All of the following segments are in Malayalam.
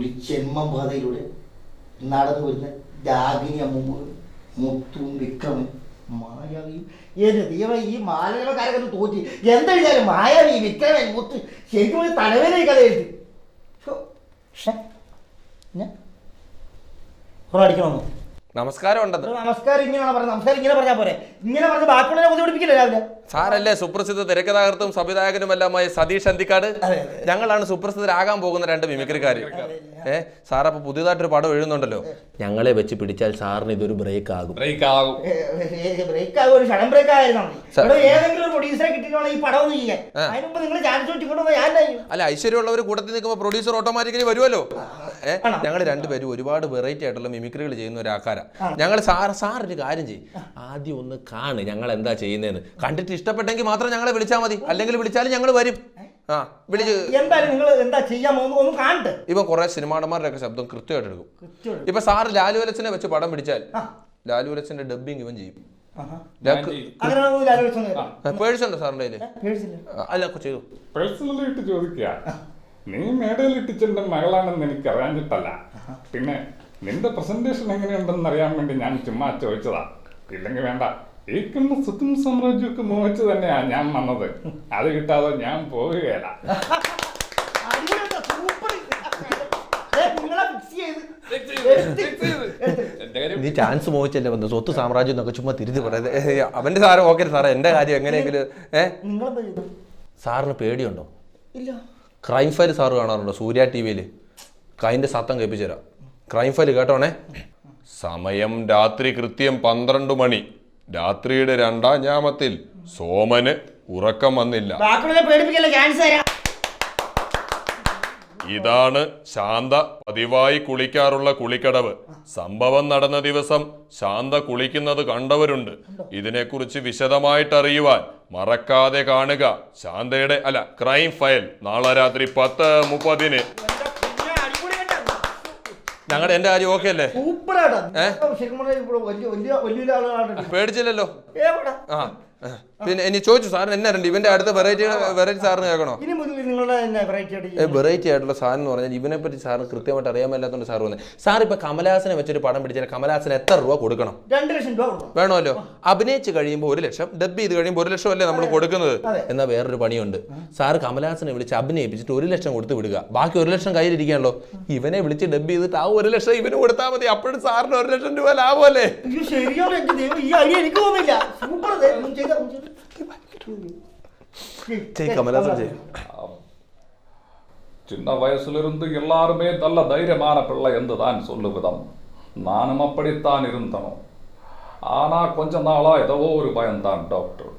പുലിച്ചെന്മം പാതയിലൂടെ നടന്നു വരുന്ന രാഗിനി അമ്മൂമ്മ മുത്തും വിക്രമും മായാവിയും. എന്റെ ദൈവം ഈ മാലകരക്കാരൊക്കെ തോറ്റി. എന്തെഴുതിയാലും മായാവി വിക്രമൻ മുത്ത് ശരിക്കും ഒരു തലവേദന കഥ എഴുതി ഞാൻ അടിക്കണമെന്നോ? നമസ്കാരം ഉണ്ടത് നമസ്കാരം ഇങ്ങനെയാണ് പറഞ്ഞത്? നമസ്കാരം ഇങ്ങനെ പറഞ്ഞാൽ പോരെ. ഇങ്ങനെ പറഞ്ഞ ബാക്കിയുള്ളവരെ ബുദ്ധിമുട്ടിപ്പിക്കില്ല രാവിലെ? സാറല്ലേ സുപ്രസിദ്ധ തിരക്കഥാകൃത്തും സംവിധായകനുമെല്ലാമായ സതീഷ് അന്തിക്കാട്? ഞങ്ങളാണ് സുപ്രസിദ്ധരാകാൻ പോകുന്ന രണ്ട് മിമിക്രിക്കാര്. ഏ സാർ അപ്പൊ പുതിയതായിട്ടൊരു പടം എഴുതുന്നുണ്ടല്ലോ. ഞങ്ങളെ വെച്ച് പിടിച്ചാൽ സാറിന് ഇതൊരു ബ്രേക്ക് ആകും ബ്രേക്ക് ആകും ബ്രേക്ക് ആകും ഒരു ഷടം ബ്രേക്ക് ആയിരുന്നാ ഏതെങ്കിലും ഒരു പ്രൊഡ്യൂസറെ കിട്ടിയിട്ടുള്ള ഈ പടം ഒന്ന് ചെയ്യാൻ. അതിന് മുമ്പ് നിങ്ങൾ ചാൻസ് വെച്ച് ഞാൻ? അല്ല ഐശ്വര്യമുള്ളവർ കൂട്ടത്തിൽ നിൽക്കുമ്പോൾ പ്രൊഡ്യൂസർ ഓട്ടോമാറ്റിക്കലി വരുമല്ലോ ഏഹ്? ഞങ്ങൾ രണ്ടുപേരും ഒരുപാട് വെറൈറ്റി ആയിട്ടുള്ള മിമിക്രികൾ ചെയ്യുന്ന ഒരു ആൾക്കാരാ ഞങ്ങൾ സാർ സാർ ഒരു കാര്യം ചെയ്യും. ആദ്യം ഒന്ന് കാണ് ഞങ്ങൾ എന്താ ചെയ്യുന്നതെന്ന് കണ്ടിട്ട് ഇഷ്ടപ്പെട്ടെങ്കിൽ മാത്രം ഞങ്ങളെ വിളിച്ചാൽ മതി. അല്ലെങ്കിൽ വിളിച്ചാലും ഞങ്ങൾ വരും. ആ വിളിച്ച് എന്തായാലും നിങ്ങൾ എന്താ ചെയ്യാൻ ഒന്ന് കാണട്ടെ കുറെ ഒക്കെ ശബ്ദം കൃത്യമായിട്ട് എടുക്കും. ഇപ്പൊ ഇപ്പൊ സാറ് ലാലുവലച്ചനെ വെച്ച് പടം പിടിച്ചാൽ ലാലു വലച്ചന്റെ ഡബിങ് ഇവൻ ചെയ്യും. പേഴ്സ് ഉണ്ടോ സാറിന്റെ കയ്യിൽ? അല്ല ചെയ്തു. പേഴ്സണലായിട്ട് ചോദിക്കുക. നീ മേടയിൽ ഇട്ടിച്ചെന്റെ മകളാണെന്ന് എനിക്ക് അറിയാഞ്ഞിട്ടല്ല പിന്നെ നിന്റെ പ്രസന്റേഷൻ എങ്ങനെയുണ്ടെന്ന് അറിയാൻ വേണ്ടി ഞാൻ ചുമ്മാ ചോദിച്ചതാ. ഇല്ലെങ്കിൽ വേണ്ട. ഏക്കുന്ന സുഖം സാമ്രാജ്യമൊക്കെ മോഹിച്ച് തന്നെയാ ഞാൻ വന്നത്. അത് കിട്ടാതെ ഞാൻ പോവുകയല്ല നീ ചാൻസ് മോഹിച്ചല്ലേ വന്നു സ്വത്ത് സാമ്രാജ്യം എന്നൊക്കെ ചുമ്മാ തിരിച്ചു പറയുന്നത് അവന്റെ സാറ് ഓക്കെ സാറേ. എന്റെ കാര്യം എങ്ങനെയെങ്കിലും ഏഹ് സാറിന് പേടിയുണ്ടോ? ഇല്ല. ക്രൈം ഫയൽ സാറ് കാണാറുണ്ടോ? സൂര്യ ടി വിയിൽ കൈന്റെ സത്തം കേൾപ്പിച്ചു തരാം. ക്രൈം ഫയൽ കേട്ടോണേ? സമയം രാത്രി കൃത്യം പന്ത്രണ്ട് മണി. രാത്രിയുടെ രണ്ടാം ഞാമത്തിൽ സോമന് ഉറക്കം വന്നില്ല. ഇതാണ് ശാന്ത പതിവായി കുളിക്കാറുള്ള കുളിക്കടവ്. സംഭവം നടന്ന ദിവസം ശാന്ത കുളിക്കുന്നത് കണ്ടവരുണ്ട്. ഇതിനെക്കുറിച്ച് വിശദമായിട്ട് അറിയുവാൻ മറക്കാതെ കാണുക. ശാന്തയുടെ അല്ല ക്രൈം ഫയൽ നാളെ രാത്രി പത്ത് മുപ്പതിന്. ഞങ്ങളുടെ എന്റെ കാര്യം ഓക്കെ അല്ലേ? സൂപ്പറായിട്ടാ ശരിക്കും പറഞ്ഞാൽ ഇവിടെ വലിയ വലിയ വലിയ വലിയ ആളുകളാണ്. പേടിച്ചില്ലല്ലോ. ആ. പിന്നെ ഇനി ചോദിച്ചു സാറിന് എന്നെ രണ്ട് ഇവന്റെ അടുത്ത വെറൈറ്റി വെറൈറ്റി സാറിന് കേൾക്കണോ? ഇനി മുതൽ നിങ്ങളുടെ തന്നെ വെറൈറ്റി ആയിട്ട് വെറൈറ്റി ആയിട്ടുള്ള സാധനം എന്ന് പറഞ്ഞാൽ ഇവനെ പറ്റി സാറിന് കൃത്യമായിട്ട് അറിയാൻ മേലാത്തോണ്ട് സാർ വന്നത് സാർ ഇപ്പൊ കമലഹാസനെ വെച്ചൊരു പടം പിടിച്ചാൽ കമലഹാസന് എത്ര രൂപ കൊടുക്കണം? രണ്ട് ലക്ഷം രൂപ കൊടുക്കണം. വേണമല്ലോ? അഭിനയിച്ച് കഴിയുമ്പോൾ ഒരു ലക്ഷം ഡബ് ചെയ്ത് കഴിയുമ്പോൾ ഒരു ലക്ഷം അല്ലേ നമ്മൾ കൊടുക്കുന്നത്? അതെ. എന്നാൽ വേറൊരു പണിയുണ്ട്. സാർ കമലഹാസനെ വിളിച്ച് അഭിനയിപ്പിച്ചിട്ട് ഒരു ലക്ഷം കൊടുത്ത് വിടുക. ബാക്കി ഒരു ലക്ഷം കയ്യിലിരിക്കാണല്ലോ ഇവനെ വിളിച്ച് ഡബ് ചെയ്തിട്ട് ആ ഒരു ലക്ഷം ഇവന് കൊടുത്താൽ മതി. അപ്പോഴും സാറിന് ഒരു ലക്ഷം രൂപ ലാഭമല്ലേ? ഇത് ശരിയാണ് എന്റെ ദൈവം? ഈ ഐഡിയ എനിക്ക് തോന്നില്ല സൂപ്പർ ചെയ് ஜெயிக்காமல் um, சின்ன வயசுலிருந்து எல்லாருமே நல்ல தைரியமான பிள்ளை என்று தான் சொல்லுவிதம். நானும் அப்படித்தான் இருந்தனும். ஆனால் கொஞ்ச நாளாக ஏதோ ஒரு பயம்தான் டாக்டர்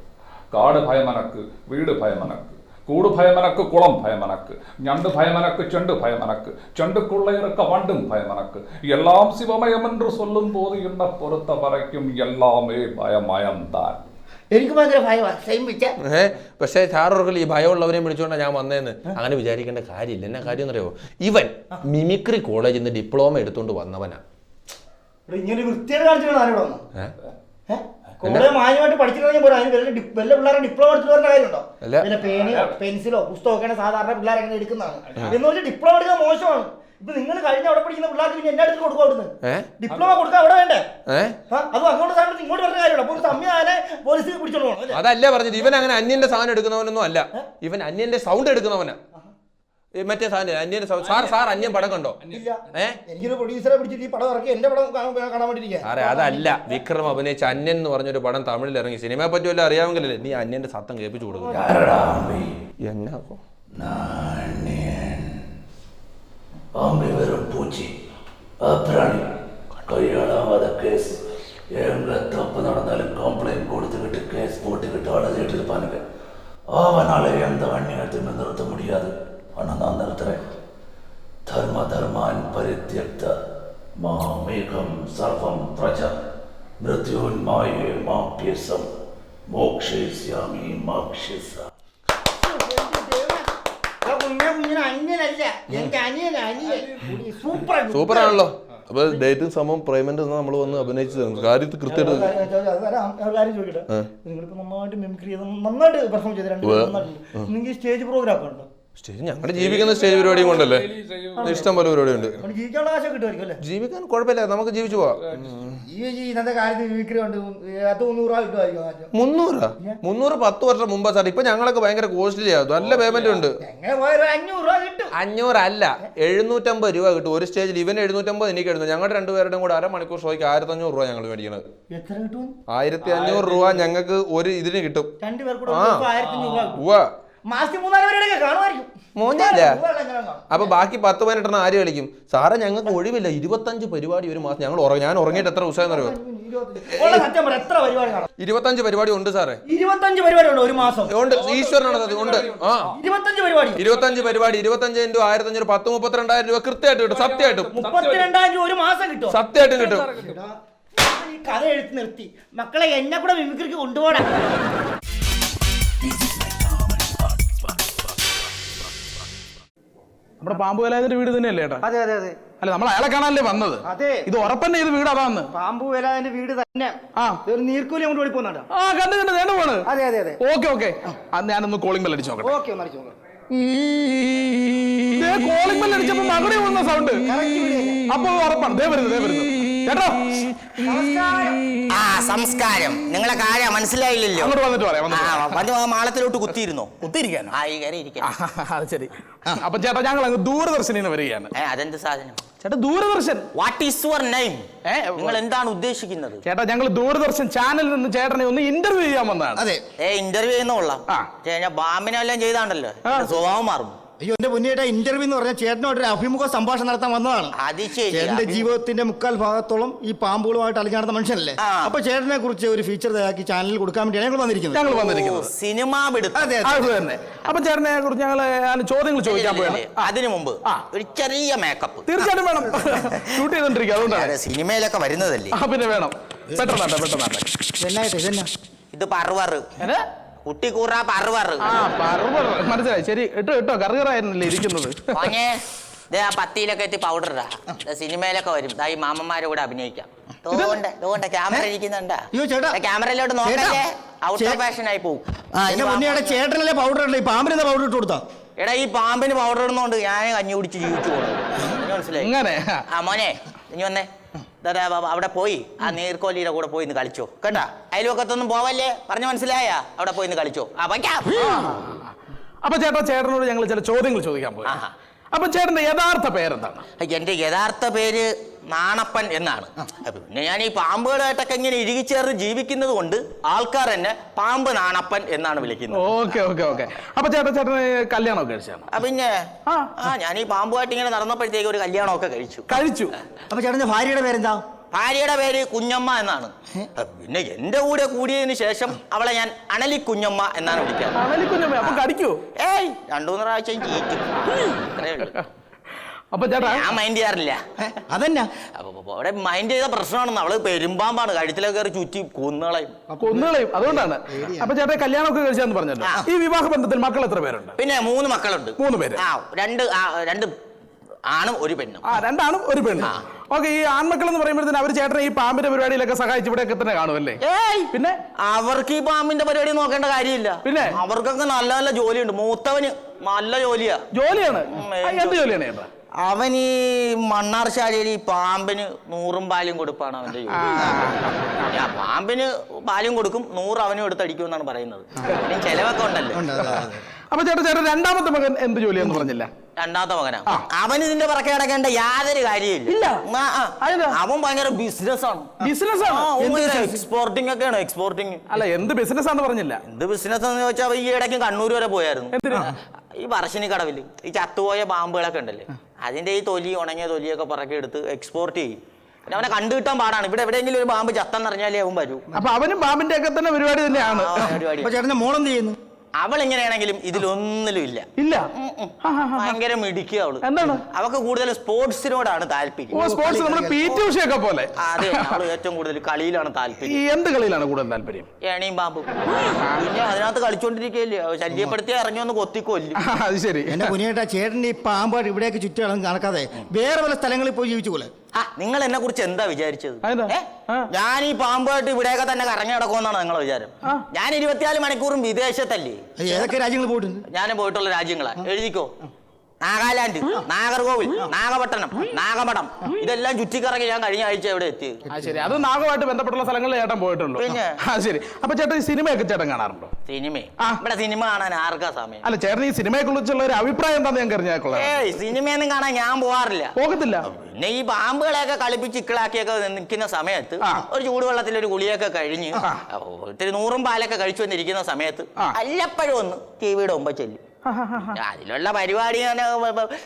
காடு பயம் எனக்கு வீடு பயம் எனக்கு. கூடு பயம் எனக்கு குளம் பயம் எனக்கு. ஞண்டு பயம் எனக்கு செண்டு பயம் எனக்கு. செண்டுக்குள்ளே இருக்க வண்டும் பயம் எனக்கு. எல்லாம் சிவமயம் என்று சொல்லும் போது என்னை பொறுத்த வரைக்கும் எல்லாமே பயமயம்தான். എനിക്ക് ഭയങ്കര ഭയമാണ് ഏഹ് പക്ഷേ സാറോർക്കിൽ ഈ ഭയമുള്ളവരെയും വിളിച്ചുകൊണ്ടാണ് ഞാൻ വന്നതെന്ന് അങ്ങനെ വിചാരിക്കേണ്ട കാര്യമില്ല. എന്നാ കാര്യം എന്നറിയോ? ഇവൻ മിമിക്രി കോളേജിൽ നിന്ന് ഡിപ്ലോമ എടുത്തുകൊണ്ട് വന്നവനാ. ഇങ്ങനെ വൃത്തിയോട് കാണിച്ചിട്ടാണ് ആരോട് വന്നത് മാന്യമായിട്ട് പഠിച്ചിട്ടുണ്ടെങ്കിൽ പോരാ. അതിന് വല്ല ഡി- പിള്ളേരെ ഡിപ്ലോമ എടുത്തിട്ട് വരേണ്ട കാര്യമുണ്ടോ? അല്ല. പിന്നെ പേനയോ പെൻസിലോ പുസ്തകമൊക്കെയാണ് സാധാരണ പിള്ളേരെ അങ്ങനെ എടുക്കുന്നതാണ് എന്ന് വെച്ചാൽ ഡിപ്ലോമ എടുക്കാൻ മോശമാണ്. ഇപ്പൊ നിങ്ങൾ കഴിഞ്ഞ അവിടെ പഠിക്കുന്ന പിള്ളേർക്ക് പിന്നെ എന്റെ അടുത്ത് കൊടുക്കും അവിടുന്ന്? ഡിപ്ലോമ കൊടുക്കാൻ അവിടെ വേണ്ടേ? അത് അങ്ങോട്ട് സാധനത്തിൽ ഇങ്ങോട്ട് പറഞ്ഞ കാര്യമല്ല. അപ്പോൾ സംവിധാനം പോലീസ് പിടിച്ചോളൂ? അതല്ല പറഞ്ഞത്. ഇവൻ അങ്ങനെ അന്യന്റെ സാധനം എടുക്കുന്നവനൊന്നും അല്ല. ഇവൻ അന്യന്റെ സൗണ്ട് എടുക്കുന്നവനാ. മറ്റേ സാധനം അന്യന്റെ സൗണ്ട്. സാർ സാർ അന്യൻ പടം കണ്ടോ? എനിക്കൊരു പ്രൊഡ്യൂസറെ പിടിച്ചിട്ട് ഈ പടം ഇറക്കി എന്റെ പടം കാണാൻ വേണ്ടിയിരിക്കുക സാറേ അതല്ല. വിക്രം അഭിനയിച്ച അന്യൻ എന്ന് പറഞ്ഞൊരു പടം തമിഴിൽ ഇറങ്ങി. സിനിമയെ പറ്റി വല്ല അറിയാമെങ്കിലല്ലേ? നീ അന്യന്റെ സത്തം കേൾപ്പിച്ചു കൊടുക്കും. എന്നാ அம்பி வெறும் பூச்சி. அப்புறாணி கையாளாத கேஸ் எங்க தப்பு நடந்தாலும் கம்ப்ளைண்ட் கொடுத்துக்கிட்டு கேஸ் போட்டுக்கிட்டு அழுதுகிட்டு இருப்பானுங்க. அவனால எந்த அந்நியத்தையுமே நிறுத்த முடியாது. ஆனால் நான் நிறுத்துறேன். தர்ம தர்மான் பரித்தியக்த மாமேகம் சர்வம் பிரஜா. பிரஜ மிருத்யோன்மாயே மாப்யசம் மோக்ஷயிஷ்யாமி மாக்ஷிச. അന്യനല്ല. എന്റെ അനിയൻ. അനിയൻ. സൂപ്പർ സൂപ്പർ ആണല്ലോ അപ്പൊ ഡേറ്റും സമം പ്രേമന്റ് നമ്മൾ വന്ന് അഭിനയിച്ചു തരുന്നു കാര്യത്തിൽ കൃത്യമായിട്ട് കാര്യം ചോദിക്കട്ടെ? നിങ്ങളിപ്പോ നന്നായിട്ട് മിമിക്രി ചെയ്ത് നന്നായിട്ട് പെർഫോം ചെയ്ത് രണ്ട് നിങ്ങൾക്ക് സ്റ്റേജ് പ്രോഗ്രാം ഉണ്ടോ? സ്റ്റേജ് ഞങ്ങൾ ജീവിക്കുന്ന സ്റ്റേജ് പരിപാടിയും കൊണ്ടല്ലേ? ഇഷ്ടം പോലെ പരിപാടി ഉണ്ട് അവന് ജീവിക്കാനുള്ള കാശൊക്കെ കിട്ടുമായിരിക്കും അല്ലേ? ജീവിക്കാൻ കുഴപ്പമില്ല നമുക്ക് ജീവിച്ചു പോവാം. ഇന്നത്തെ മുന്നൂറ് പത്ത് വർഷം മുമ്പ് സാർ ഇപ്പൊ ഞങ്ങളൊക്കെ ഭയങ്കര കോസ്റ്റ്ലി ആയിരുന്നു നല്ല പേയ്മെന്റ് ഉണ്ട്. അഞ്ഞൂറ് അല്ല അഞ്ഞൂറല്ല എഴുന്നൂറ്റമ്പത് രൂപ കിട്ടും. ഒരു സ്റ്റേജിൽ ഇവൻ എഴുന്നൂറ്റമ്പത് എനിക്ക് എഴുതുന്നു ഞങ്ങളുടെ രണ്ടുപേരുടെയും കൂടെ അരമണിക്കൂർ ഷോയ്ക്ക് ആയിരത്തി അഞ്ഞൂറ് രൂപ ഞങ്ങൾ മേടിക്കുന്നത് ആയിരത്തി അഞ്ഞൂറ് രൂപ ഞങ്ങൾക്ക് ഒരു ഇതിന് കിട്ടും. ആ. മാസത്തിൽ മൂന്നാൽ പേരുടെ കാണുമായിരിക്കും? അപ്പൊ ബാക്കി പത്ത് പതിനെട്ടെണ്ണം ആര് കളിക്കും? സാറേ ഞങ്ങൾക്ക് ഒഴിവില്ല. ഇരുപത്തഞ്ച് പരിപാടി ഒരു മാസം. ഞങ്ങൾ ഞാൻ ഉറങ്ങിയിട്ട് എത്ര ദിവസം അറിയോ? ഇരുപത്തഞ്ച്. എത്ര പരിപാടി കാണും? ഇരുപത്തഞ്ച് പരിപാടി ഉണ്ട് സാറേ. ഇരുപത്തഞ്ച് പരിപാടി ഉണ്ട് ഒരു മാസം. ഉണ്ട്. ഈശ്വരനാണ് സത്യം ഉണ്ട്. ആ. ഇരുപത്തഞ്ച് പരിപാടി. ഇരുപത്തഞ്ച് പരിപാടി. ഇരുപത്തഞ്ച് ഇന്റു ആയിരത്തി അഞ്ഞൂറ് പത്ത് മുപ്പത്തിരണ്ടായിരം രൂപ കൃത്യമായിട്ട് കിട്ടും. സത്യമായിട്ടും. മുപ്പത്തിരണ്ടായിരം രൂപ ഒരു മാസം കിട്ടും. സത്യമായിട്ടും കിട്ടും. കഥ എഴുത്ത് നിർത്തി. മക്കളെ എന്നെ കൂടെ മിമിക്രിക്ക് കൊണ്ടുപോടാ നമ്മുടെ പാമ്പ് വേലായുധന്റെ വീട് തന്നെയല്ലേ ഏട്ടാ? അതെ അതെ അതെ. അല്ല നമ്മൾ അയാളെ കാണാനല്ലേ വന്നത്? അതെ. ഇത് ഉറപ്പന്നെ ഇത് വീട് അതാന്ന് പാമ്പു വേലാതിന്റെ വീട് തന്നെ. ആ. ഒരു നീർക്കൂലി കൊണ്ട് ഓടി പോകുന്നുണ്ടോ. ആ കണ്ടു കണ്ടു നേണ്ട പോണ്. അതെ അതെ അതെ. Okay okay. ഞാനൊന്ന് കോളിംഗ് ബെൽ അടിച്ചു നോക്കട്ടെ. ഓക്കെ ഒന്ന് അടിച്ചു നോക്കാം. കോളിംഗ് ബെൽ അടിച്ചപ്പോ മകളെ വന്ന സൗണ്ട് അപ്പൊ ഉറപ്പാണ്. ദേ വരുന്നു ദേ വരുന്നു. കേട്ടോ? ആ സംസ്കാരം. നിങ്ങളെ കാര്യം മനസ്സിലായില്ലല്ലോ. അങ്ങോട്ട് വന്നിട്ട് പറയാം ആ വന്നിട്ട് വന്ന് ആ മാളത്തിലോട്ട് കുത്തിയിരുന്നോ? കുത്തിയിരിക്കാനോ? ആ ഈ കയറി ഇരിക്കാം അത് ശരി. അപ്പൊ ചേട്ടാ ഞങ്ങൾ അങ്ങ് ദൂരദർശനിൽ നിന്ന് വരികയാണ്. ഏ അതെന്ത് സാധനം? ചേട്ടാ Doordarshan. What is your name ഏ, നിങ്ങൾ എന്താണ് ഉദ്ദേശിക്കുന്നത്? ചേട്ടാ ഞങ്ങൾ ദൂരദർശൻ ചാനലിൽ നിന്ന് ചേട്ടനെ ഒന്ന് ഇന്റർവ്യൂ ചെയ്യാൻ വന്നതാണ്. അതെ ഏ ഇന്റർവ്യൂ ചെയ്യുന്ന കൊള്ളാം. ആ. ഞാൻ ബാമിനെല്ലാം ചെയ്താണ്ടല്ലോ. ആ. എന്റെ സ്വഭാവം മാറും. അയ്യോ എന്റെ മുന്നേറ്റ ഇന്റർവ്യൂ എന്ന് പറഞ്ഞാൽ ചേട്ടനോട് ഒരു അഭിമുഖ സംഭാഷണം നടത്താൻ വന്നതാണ്. അത് ശരി ചേട്ടന്റെ ജീവിതത്തിന്റെ മുക്കാൽ ഭാഗത്തോളം ഈ പാമ്പുകളുമായിട്ട് അലിഞ്ഞു നടന്ന മനുഷ്യനല്ലേ. അപ്പൊ ചേട്ടനെ കുറിച്ച് ഒരു ഫീച്ചർ തയ്യാക്കി ചാനലിൽ കൊടുക്കാൻ വേണ്ടിയാണ് ഞങ്ങൾ വന്നിരിക്കുന്നത്. ഞങ്ങൾ വന്നിരിക്കുന്നത്. സിനിമ അതെ അത്. തന്നെ. അപ്പൊ ചേട്ടനെ കുറിച്ച് ഞങ്ങൾ ചോദ്യങ്ങൾ ചോദിക്കാൻ പോയാണ് അതിനു മുമ്പ് ഒരു ചെറിയ മേക്കപ്പ് തീർച്ചയായിട്ടും വേണം ഷൂട്ട് ചെയ്തോണ്ടിരിക്കുക അതുകൊണ്ടാണ് സിനിമയിലൊക്കെ വരുന്നതല്ലേ പിന്നെ വേണം പെട്ടെന്നാട്ടെ പെട്ടെന്നാട്ടെ ഇത് പറവറ് പറവറ് ആ പറവർ. മനസ്സിലായി. ശരി ഇട്ടോ ഇട്ടോ കറുകറായിരുന്നല്ലേ ഇരിക്കുന്നത്? ദേ ആ പത്തിയിലൊക്കെ എത്തി പൗഡർ ഇടാ. ദേ സിനിമയിലൊക്കെ വരും. ദാ ഈ മാമന്മാരെ കൂടെ അഭിനയിക്കാം. തോണ്ട തോണ്ട ക്യാമറ ഇരിക്കുന്നുണ്ടാ. അയ്യോ, ചേട്ടാ. ക്യാമറയിലോട്ട് നോക്കല്ലേ? ഔട്ട് ഓഫ് ഫാഷൻ ആയി പോകും ആ, എന്റെ ചേട്ടനല്ലേ പൗഡർ ഇടല്ലേ ഈ പാമ്പിന് പൗഡർ ഇട്ട് കൊടുത്താ? എടാ ഈ പാമ്പിന് പൗഡർ ഇടുന്നോണ്ട് ഞാൻ കഞ്ഞി കുടിച്ച് ജീവിച്ചു പോകും മനസ്സിലായി? ആ മോനെ ഇനി വന്നേ. ദാ ദാ ബാബാ, അവിടെ പോയി. ആ നീർക്കോലിയുടെ കൂടെ പോയി ഇന്ന് കളിച്ചോ. കേട്ടാ അയൽവക്കത്തൊന്നും പോവല്ലേ? പറഞ്ഞു മനസ്സിലായ? അവിടെ പോയി ഇന്ന് കളിച്ചോ. ആ വയ്ക്കാം. അപ്പൊ ചേട്ടാ ചേട്ടനോട് ഞങ്ങൾ ചില ചോദ്യങ്ങൾ ചോദിക്കാൻ പോയി. അപ്പൊ ചേട്ടന്റെ യഥാർത്ഥ പേരെന്താണ്? എന്റെ യഥാർത്ഥ പേര് നാണപ്പൻ എന്നാണ്. പിന്നെ ഞാൻ ഈ പാമ്പുകളായിട്ടൊക്കെ ഇങ്ങനെ ഇഴുകിച്ചേർന്ന് ജീവിക്കുന്നത് കൊണ്ട് ആൾക്കാർ എന്നെ പാമ്പ് നാണപ്പൻ എന്നാണ് വിളിക്കുന്നത്. Okay okay okay. അപ്പൊ ചേട്ടൻ ചേട്ടന് കല്യാണം കഴിച്ചാണ് പിന്നെ ആ. ആ ഞാൻ ഈ പാമ്പുമായിട്ട് ഇങ്ങനെ നടന്നപ്പോഴത്തേക്ക് ഒരു കല്യാണമൊക്കെ കഴിച്ചു. കഴിച്ചു. അപ്പൊ ചേട്ടന്റെ ഭാര്യയുടെ പേരെന്താ? ഭാര്യയുടെ പേര് കുഞ്ഞമ്മ എന്നാണ്. പിന്നെ എന്റെ കൂടെ കൂടിയതിന് ശേഷം അവളെ ഞാൻ അണലി കുഞ്ഞമ്മ എന്നാണ് വിളിക്കാറ്. അണലിക്കുഞ്ഞമ്മ അപ്പൊ കടിക്കൂ? ഏയ് രണ്ടു മൂന്ന് പ്രാവശ്യം ചീറ്റും. അത്രേ ഉള്ളൂ. അപ്പൊ ചേട്ടാ? ഞാൻ മൈൻഡ് ചെയ്യാറില്ല. അതെന്നാ? അവിടെ മൈൻഡ് ചെയ്ത പ്രശ്നമാണെന്ന് അവൾ പെരുമ്പാമ്പാണ് കഴുത്തിലൊക്കെ കയറി ചുറ്റി കൊന്നുകളയും. കൊന്നുകളയും അതുകൊണ്ടാണ്. അപ്പൊ ചേട്ടാ കല്യാണമൊക്കെ കഴിച്ചാന്ന് പറഞ്ഞല്ലോ. ഈ വിവാഹ ബന്ധത്തിൽ മക്കൾ എത്ര പേരുണ്ട്? പിന്നെ മൂന്ന് മക്കളുണ്ട്. മൂന്ന് പേര്. ആ രണ്ട് ആ, രണ്ട് ആണും ഒരു പെണ്ണും. ആ രണ്ടാണും ഒരു പെണ്ണും. ഓക്കെ ഈ ആൺമക്കൾ എന്ന് പറയുമ്പോഴത്തേന് അവർ ചേട്ടനെ ഈ പാമ്പിന്റെ പരിപാടിയിലൊക്കെ സഹായിച്ച് ഇവിടെയൊക്കെ തന്നെ കാണുമല്ലേ ഏയ്! പിന്നെ? അവർക്ക് ഈ പാമ്പിന്റെ പരിപാടി നോക്കേണ്ട കാര്യമില്ല. പിന്നെ? അവർക്കൊക്കെ നല്ല നല്ല ജോലിയുണ്ട്. മൂത്തവന് നല്ല ജോലിയാ. ജോലിയാണ്? ആ, എന്ത് ജോലിയാണ് ചേട്ടാ? അവൻ ഈ മണ്ണാർശാലയിൽ ഈ പാമ്പിന് നൂറും പാലും കൊടുപ്പാണ് അവന്റെ ജോലി. ആ. പാമ്പിന് പാലും കൊടുക്കും നൂറ് അവനും എടുത്തടിക്കും എന്നാണ് പറയുന്നത്. ചെലവൊക്കെ ഉണ്ടല്ലോ? അപ്പൊ ചേട്ടാ ചേട്ടാ രണ്ടാമത്തെ മകൻ എന്ത് ജോലിയാന്ന് പറഞ്ഞില്ല? രണ്ടാമത്തെ മകനാ. അവൻ ഇതിന്റെ പുറകെ കിടക്കേണ്ട യാതൊരു കാര്യമില്ല. അവൻ ഭയങ്കര ബിസിനസ് ആണ് ബിസിനസ്? എക്സ്പോർട്ടിംഗ് ഒക്കെയാണ് എക്സ്പോർട്ടിംഗ് അല്ല എന്ത് ബിസിനസ് ആണെന്ന് പറഞ്ഞില്ല? എന്ത് ബിസിനസ് എന്ന് ചോദിച്ചാൽ ഈ ഇടയ്ക്ക് കണ്ണൂർ വരെ പോയായിരുന്നു. ഈ പറശ്ശിനി കടവിൽ ഈ ചത്തുപോയ പാമ്പുകളൊക്കെ ഉണ്ടല്ലേ? അതിന്റെ ഈ തൊലി ഉണങ്ങിയ തൊലിയൊക്കെ പുറകെ എടുത്ത് എക്സ്പോർട്ട് ചെയ്യും. പിന്നെ അവനെ കണ്ടു കിട്ടാൻ പാടാണ്. ഇവിടെ എവിടെയെങ്കിലും ഒരു പാമ്പ് ചത്തെന്നറിഞ്ഞാലേ അവൻ വരൂ. അപ്പൊ അവനും പാമ്പിന്റെ ഒക്കെ തന്നെ പരിപാടി തന്നെയാണ്. പരിപാടി. ചേട്ടന്റെ മോളെന്ത് ചെയ്യുന്നു? അവൾ എങ്ങനെയാണെങ്കിലും ഇതിലൊന്നിലും ഇല്ല. ഇല്ല. ഭയങ്കര മിടിക്കുക അവൾ. എന്താണ്? അവക്ക് കൂടുതൽ സ്പോർട്സിനോടാണ് താല്പര്യം. ഓ സ്പോർട്സ് നമ്മുടെ പി ടി ഉഷയൊക്കെ പോലെ. അതെ അവൾ ഏറ്റവും കൂടുതൽ കളിയിലാണ് ഈ താല്പര്യം എന്ത് കളിയിലാണ് കൂടുതൽ താല്പര്യം? ഏണിയും പാമ്പും. പിന്നെ അതിനകത്ത് കളിച്ചോണ്ടിരിക്കുകയല്ലേ? ശല്യപ്പെടുത്തി ഇറങ്ങി ഒന്ന് കൊത്തിക്കൊല്ലും ആ, അത് ശരി. എന്റെ മുന്നേറ്റ ചേട്ടൻ ഈ പാമ്പാട് ഇവിടേക്ക് ചുറ്റുകളും കണക്കാതെ വേറെ പല സ്ഥലങ്ങളിൽ പോയി ജീവിച്ചു പോലെ. നിങ്ങൾ എന്നെ കുറിച്ച് എന്താ വിചാരിച്ചത്. ഞാൻ ഈ പാമ്പായിട്ട് ഇവിടെയൊക്കെ തന്നെ കറങ്ങി നടക്കുമെന്നാണ് നിങ്ങളെ വിചാരം. ഞാൻ ഇരുപത്തിനാല് മണിക്കൂറും വിദേശത്തല്ലേ? ഏതൊക്കെ രാജ്യങ്ങൾ പോയിട്ടുണ്ട്? ഞാൻ പോയിട്ടുള്ള രാജ്യങ്ങളാ. എഴുതിക്കോ. നാഗാലാൻഡ് നാഗർകോവിൽ നാഗപട്ടണം നാഗമഠം. ഇതെല്ലാം ചുറ്റിക്കറങ്ങി ഞാൻ കഴിഞ്ഞ ആഴ്ച എവിടെ എത്തി? ആ ശരി. അത് നാഗമായിട്ട് ബന്ധപ്പെട്ടുള്ള സ്ഥലങ്ങളിൽ ചേട്ടൻ പോയിട്ടുള്ളൂ. പിന്നെ? ആ ശരി. അപ്പൊ ചേട്ടൻ ഈ സിനിമയൊക്കെ ചേട്ടൻ കാണാറുണ്ടോ? സിനിമ. ഇവിടെ സിനിമ കാണാൻ ആർക്കാ സമയം? അല്ല ചേട്ടൻ ഈ സിനിമയെ കുറിച്ചുള്ള ഒരു അഭിപ്രായം എന്താന്ന് ഞാൻ അറിഞ്ഞാൽ ഏയ് സിനിമയൊന്നും കാണാൻ ഞാൻ പോവാറില്ല. പോകത്തില്ല. പിന്നെ ഈ പാമ്പുകളെയൊക്കെ കളിപ്പിച്ച് ഇക്കിളാക്കിയൊക്കെ നിൽക്കുന്ന സമയത്ത്. ഒരു ചൂടുവെള്ളത്തിൽ ഒരു ഗുളിയൊക്കെ കഴിഞ്ഞ്. ഒത്തിരി നൂറും പാലൊക്കെ കഴിച്ചു വന്നിരിക്കുന്ന സമയത്ത്. അല്ലപ്പോഴും ഒന്ന് ടി വിയുടെ മുമ്പ് ചെല്ലും. അതിലുള്ള പരിപാടി ഞാൻ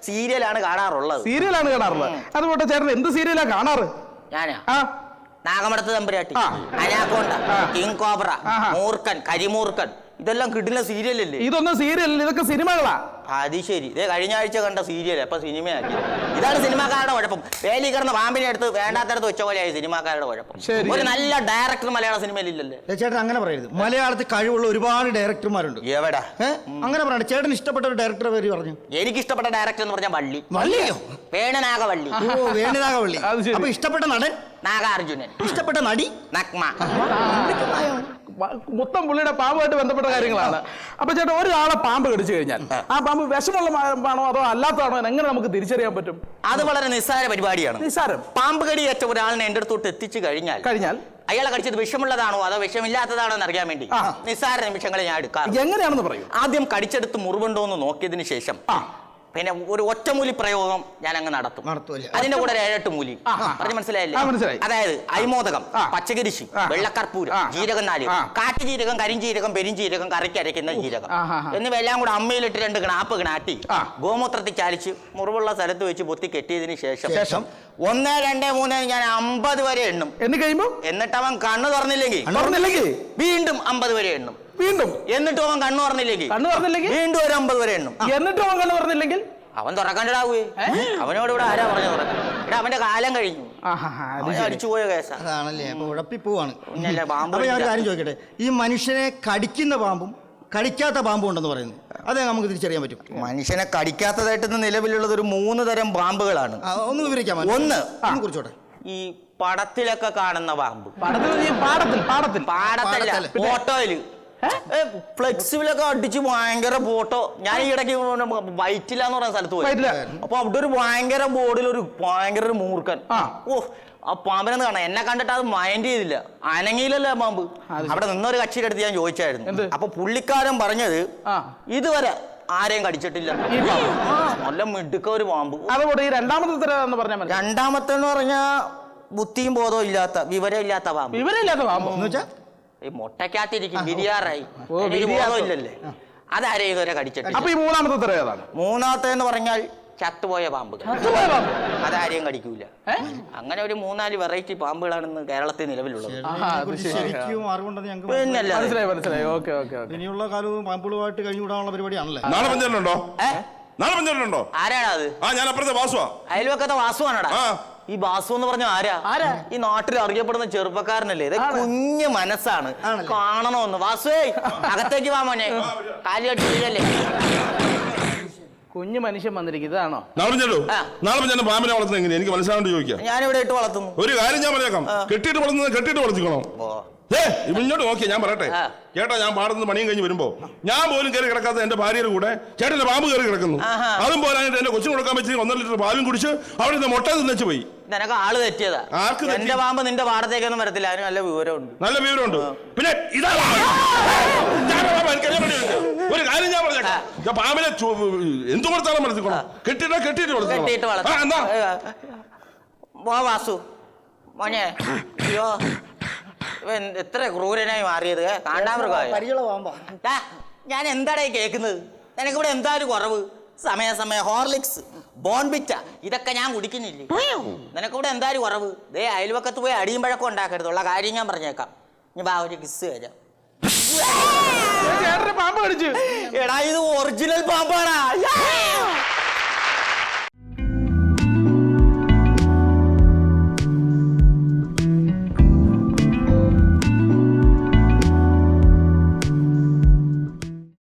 സീരിയലാണ് കാണാറുള്ളത്. സീരിയലാണ് കാണാറുള്ളത്. അതുപോലെ ചേട്ടൻ എന്ത് സീരിയലാണ് കാണാറ്? ഞാനാ? ആ. നാഗമടത്ത് തമ്പുരാട്ടി. അനാക്കോണ്ട കിങ് കോബ്ര മൂർക്കൻ കരിമൂർക്കൻ ഇതെല്ലാം കിട്ടുന്ന സീരിയലല്ലേ? ഇതൊന്നും സീരിയൽ ഇതൊക്കെ സിനിമകളാ. അത് ശരി. ഇതേ കഴിഞ്ഞ ആഴ്ച കണ്ട സീരിയൽ അപ്പൊ സിനിമയാക്കി ഇതാണ് സിനിമാക്കാരുടെ കുഴപ്പം. വേലി കിടന്ന പാമ്പിനെ എടുത്ത് വേണ്ടാത്തടത്ത് വെച്ച പോലെയായി സിനിമാക്കാരുടെ കുഴപ്പം. ശരി. ഒരു നല്ല ഡയറക്ടർ മലയാള സിനിമയിൽ ഇല്ലല്ലേ ഏ, ചേട്ടൻ അങ്ങനെ പറയരുത്. മലയാളത്തിൽ കഴിവുള്ള ഒരുപാട് ഡയറക്ടർമാരുണ്ട് എവിടാ? ഏ? അങ്ങനെ പറയണ്ട. ചേട്ടൻ ഇഷ്ടപ്പെട്ട ഒരു ഡയറക്ടർ പേര് പറഞ്ഞു. എനിക്ക് ഇഷ്ടപ്പെട്ട ഡയറക്ടർ എന്ന് പറഞ്ഞാൽ വള്ളി. വള്ളിയോ? വേണനാഗവള്ളി. ഓ വേണിനാഗവള്ളി. അത് ശരി. അപ്പൊ ഇഷ്ടപ്പെട്ട നടൻ? നാഗാർജുനൻ. ഇഷ്ടപ്പെട്ട നടി? നഗ്മ. മൊത്തം പുള്ളിയുടെ പാമ്പുമായിട്ട് ബന്ധപ്പെട്ട കാര്യങ്ങളാണ്. അപ്പൊ ചേട്ടാ ഒരാളെ പാമ്പ് കടിച്ചു കഴിഞ്ഞാൽ ആ. പാമ്പ് വിഷമുള്ള പാമ്പാണോ അതോ അല്ലാത്തതാണോ എങ്ങനെ നമുക്ക് തിരിച്ചറിയാൻ പറ്റും? അത് വളരെ നിസ്സാര പരിപാടിയാണ്. നിസ്സാരം. പാമ്പ് കടിയേറ്റ ഒരാളിനെ എന്റെ അടുത്തോട്ട് എത്തിച്ചു കഴിഞ്ഞാൽ കഴിഞ്ഞാൽ? അയാളെ കടിച്ചത് വിഷമുള്ളതാണോ അതോ വിഷമില്ലാത്തതാണോ എന്ന് അറിയാൻ വേണ്ടി. നിസ്സാര നിമിഷങ്ങളെ ഞാൻ എടുക്കാം എങ്ങനെയാണെന്ന് പറയും. ആദ്യം കടിച്ചെടുത്ത് മുറിവുണ്ടോ എന്ന് നോക്കിയതിന് ശേഷം ആ. പിന്നെ ഒരു ഒറ്റമൂലി പ്രയോഗം ഞാൻ അങ്ങ് നടത്തും? അതിന്റെ കൂടെ ഒരു ഏഴെട്ട് മൂലി പറഞ്ഞു മനസ്സിലായില്ലേ ആ, മനസ്സിലായി. അതായത് അരിമോദകം. പച്ചകരിശി. വെള്ളക്കർപ്പൂരം ആ. ജീരകം നാല് ആ. കാട്ടുജീരകം കരിഞ്ജീരകം പെരിഞ്ജീരകം കറിക്ക് അരയ്ക്കുന്ന ജീരകം ആ, ആ, ആ. എന്നിവയെല്ലാം കൂടെ അമ്മയിലിട്ട് രണ്ട് കിണാപ്പ് കിണാട്ടി ആ. ഗോമൂത്രത്തിൽ ചാലിച്ച് മുറിവുള്ള സ്ഥലത്ത് വെച്ച് പൊത്തി കെട്ടിയതിന് ശേഷം ശേഷം? ഒന്ന് രണ്ട് മൂന്ന് ഞാൻ അമ്പത് വരെ എണ്ണും എന്ന് കഴിയുമ്പോ എന്നിട്ട് അവൻ കണ്ണു തുറന്നില്ലെങ്കിൽ തുറന്നില്ലെങ്കിൽ വീണ്ടും അമ്പത് വരെ എണ്ണും വീണ്ടും. എന്നിട്ട് അവൻ കണ്ണു പറഞ്ഞില്ലെങ്കിൽ കണ്ണു തുറന്നില്ലെങ്കിൽ വീണ്ടും ഒരു അമ്പത് വരെ എണ്ണും. എന്നിട്ടും അവൻ കണ്ണു തുറന്നില്ലെങ്കിൽ? അവൻ തുറക്കണ്ടടാവേ അവനോട് ഇവിടെ ആരാ പറഞ്ഞു തുറക്കാൻ ഇവിടെ അവന്റെ കാലം കഴിഞ്ഞു. ആഹാ, അത് അവൻ ശരി. അടിച്ചുപോയ കേസാ. അതാണല്ലേ അപ്പൊ ഉഴപ്പിപ്പോവാണ് പിന്നല്ലേ, പാമ്പ് അപ്പൊ ഞാൻ ഒരു കാര്യം ചോദിക്കട്ടെ? ഈ മനുഷ്യനെ കടിക്കുന്ന പാമ്പും കടിക്കാത്ത പാമ്പും ഉണ്ടെന്ന് പറയുന്നു അതെ നമുക്ക് തിരിച്ചറിയാൻ പറ്റും. മനുഷ്യനെ കടിക്കാത്തതായിട്ട് നിലവിലുള്ളത് ഒരു മൂന്ന് തരം പാമ്പുകളാണ്. ആ, ഒന്ന് വിവരിക്കാമോ ഒന്ന്. ഒന്ന് കുറിച്ചോട്ടെ. ഈ പടത്തിലൊക്കെ കാണുന്ന പാമ്പ്. പടത്തിൽ ഈ പാടത്തിൽ പാടത്തിൽ. പാടത്തല്ല പാടത്തല്ല. ഫോട്ടോയിൽ ഫ്ലെക്സിബിലൊക്കെ അടിച്ച് ഭയങ്കര ഫോട്ടോ ഞാൻ ഈ ഇടയ്ക്ക് വൈറ്റില്ല എന്ന് പറയുന്ന സ്ഥലത്ത് പോയി. അപ്പൊ അവിടെ ഒരു ഭയങ്കര ബോർഡിൽ ഒരു ഭയങ്കര ഒരു മൂർഖൻ. ആ. ഓ ആ പാമ്പിനെന്ന് കാണാം എന്നെ കണ്ടിട്ട് അത് മൈൻഡ് ചെയ്തില്ല. അനങ്ങിയില്ലല്ലോ ആ പാമ്പ്. അവിടെ നിന്നൊരു കക്ഷിയുടെ അടുത്ത് ഞാൻ ചോദിച്ചായിരുന്നു. അപ്പൊ പുള്ളിക്കാരൻ പറഞ്ഞത്. ഇതുവരെ ആരെയും കടിച്ചിട്ടില്ല. നല്ല മിടുക്ക ഒരു പാമ്പ്. അതുകൊണ്ട് ഈ രണ്ടാമത്തെ എന്ന് പറഞ്ഞാൽ രണ്ടാമത്തെ എന്ന് പറഞ്ഞാ ബുദ്ധിയും ബോധവും ഇല്ലാത്ത വിവരം ഇല്ലാത്ത പാമ്പ്. വിവരം ഇല്ലാത്ത പാമ്പ്. എന്ന് വെച്ചാ? ഈ മുട്ടക്കകത്തിരിക്കും ബിരിയാറായി. ഓ, ബിരിയാറ്. ഇല്ലല്ലേ അതാരെയും ഇതുവരെ കടിച്ചിട്ടില്ല അപ്പൊ ഈ മൂന്നാമത്തെ തരം ഏതാണ്? മൂന്നാമത്തെ എന്ന് പറഞ്ഞാൽ ചത്തുപോയ പാമ്പുകൾ. ചത്തുപോയ പാമ്പ്. അതാരെയും കടിക്കൂല. ഏ? അങ്ങനെ ഒരു മൂന്നാൽ വെറൈറ്റി പാമ്പുകളാണ് ഇന്ന് കേരളത്തിൽ നിലവിലുള്ളത്. ആഹാ, അത് ഇതിനെക്കുറിച്ച് ശരി. ശരിക്കും അറിവുണ്ടെന്ന് ഞങ്ങൾക്ക് പിന്നല്ല മനസ്സിലായി മനസ്സിലായി. Okay okay okay. ഇനിയുള്ള കാലവും പാമ്പുകളുമായിട്ട് കഴിഞ്ഞുകൂടാനുള്ള പരിപാടിയാണല്ലേ? നാളെ പഞ്ചായത്തിലുണ്ടോ? ഏ? നാളെ പഞ്ചായത്തിലുണ്ടോ? ആരാടാ അത്? ആ ഞാൻ അപ്പുറത്തെ വാസുവാ. അയൽവക്കത്തെ വാസുവാണടാ? ആ. ഈ ബാസു എന്ന് പറഞ്ഞ ആരാ? ആരാ? ഈ നാട്ടിൽ അറിയപ്പെടുന്ന ചെറുപ്പക്കാരനല്ലേ? ഇത് കുഞ്ഞു മനസ്സാണ്. കാണണോന്ന്. കാണണമെന്ന് വാസുവേ അകത്തേക്ക് വാ മോനെ. കാലി കട്ടില്ലേ കുഞ്ഞു മനുഷ്യൻ വന്നിരിക്കും. ഇതാണോ? നാളെ നാളെ പഞ്ചായത്ത് പാമ്പിനെ വളർത്തുന്നത് എങ്ങനെയാ? എനിക്ക് മനസ്സിലാവേണ്ടി ചോദിക്കാം. ഞാനിവിടെ ഇട്ട് വളർത്തുന്നു. ഒരു കാര്യം ഞാൻ പറഞ്ഞേക്കാം. കെട്ടിയിട്ട് വളർത്തുന്നത് കെട്ടിയിട്ട് വളർത്തിക്കണോ. ഇങ്ങോട്ട് നോക്കിയാ ഞാൻ പറയട്ടെ. ചേട്ടാ ഞാൻ പാടുന്ന പണിയും കഴിഞ്ഞ് വരുമ്പോ ഞാൻ പോലും കയറി കിടക്കാത്ത എന്റെ ഭാര്യയുടെ കൂടെ ചേട്ടന്റെ പാമ്പ് കയറി കിടക്കുന്നു. അതും പോരാഞ്ഞിട്ട് എന്റെ കൊച്ചിന് കൊടുക്കാൻ പറ്റി ഒന്നര ലിറ്റർ പാലും കുടിച്ച് അവിടെ നിന്ന് മുട്ട തിന്നു പോയി. നിനക്ക് ആൾ തെറ്റിയതാ. ആർക്ക് എന്റെ പാമ്പ് നിന്റെ പാടത്തേക്കൊന്നും വരത്തില്ല. അതിന് നല്ല വിവരമുണ്ട്. നല്ല വിവരമുണ്ട്. പിന്നെ ഇതാ. ഒരു കാര്യം ഞാൻ പറഞ്ഞേക്കാം. ഞാൻ പാമ്പിനെ എന്തു കൊടുത്താലും വളർത്തിക്കോളാം. കെട്ടിട്ടോ കെട്ടിട്ട് കെട്ടിയിട്ട് വളർത്താം വാസു. മോനെ. അയ്യോ. ഇവൻ എത്ര ക്രൂരനായി മാറിയത്? കാണാൻ കാണ്ടാമൃഗമായ പരിചയമുള്ള പാമ്പാ ടാ, ഞാൻ എന്താടേ കേൾക്കുന്നത്? നിനക്കിവിടെ എന്താ ഒരു കുറവ്? സമയാസമയം ഹോർലിക്സ് ബോൺബിറ്റ ഇതൊക്കെ ഞാൻ കുടിക്കുന്നില്ലേ? നിനക്കിവിടെ എന്താ ഒരു കുറവ്? ദേ അയൽവക്കത്ത് പോയി അടിയും പഴക്കം ഉണ്ടാക്കരുതുള്ള കാര്യം ഞാൻ പറഞ്ഞേക്കാം. ഇനി ബാ ഒരു കിസ് തരാം. ചേട്ടന്റെ പാമ്പ് കടിച്ചു. എടാ ഇത് ഒറിജിനൽ പാമ്പാടാ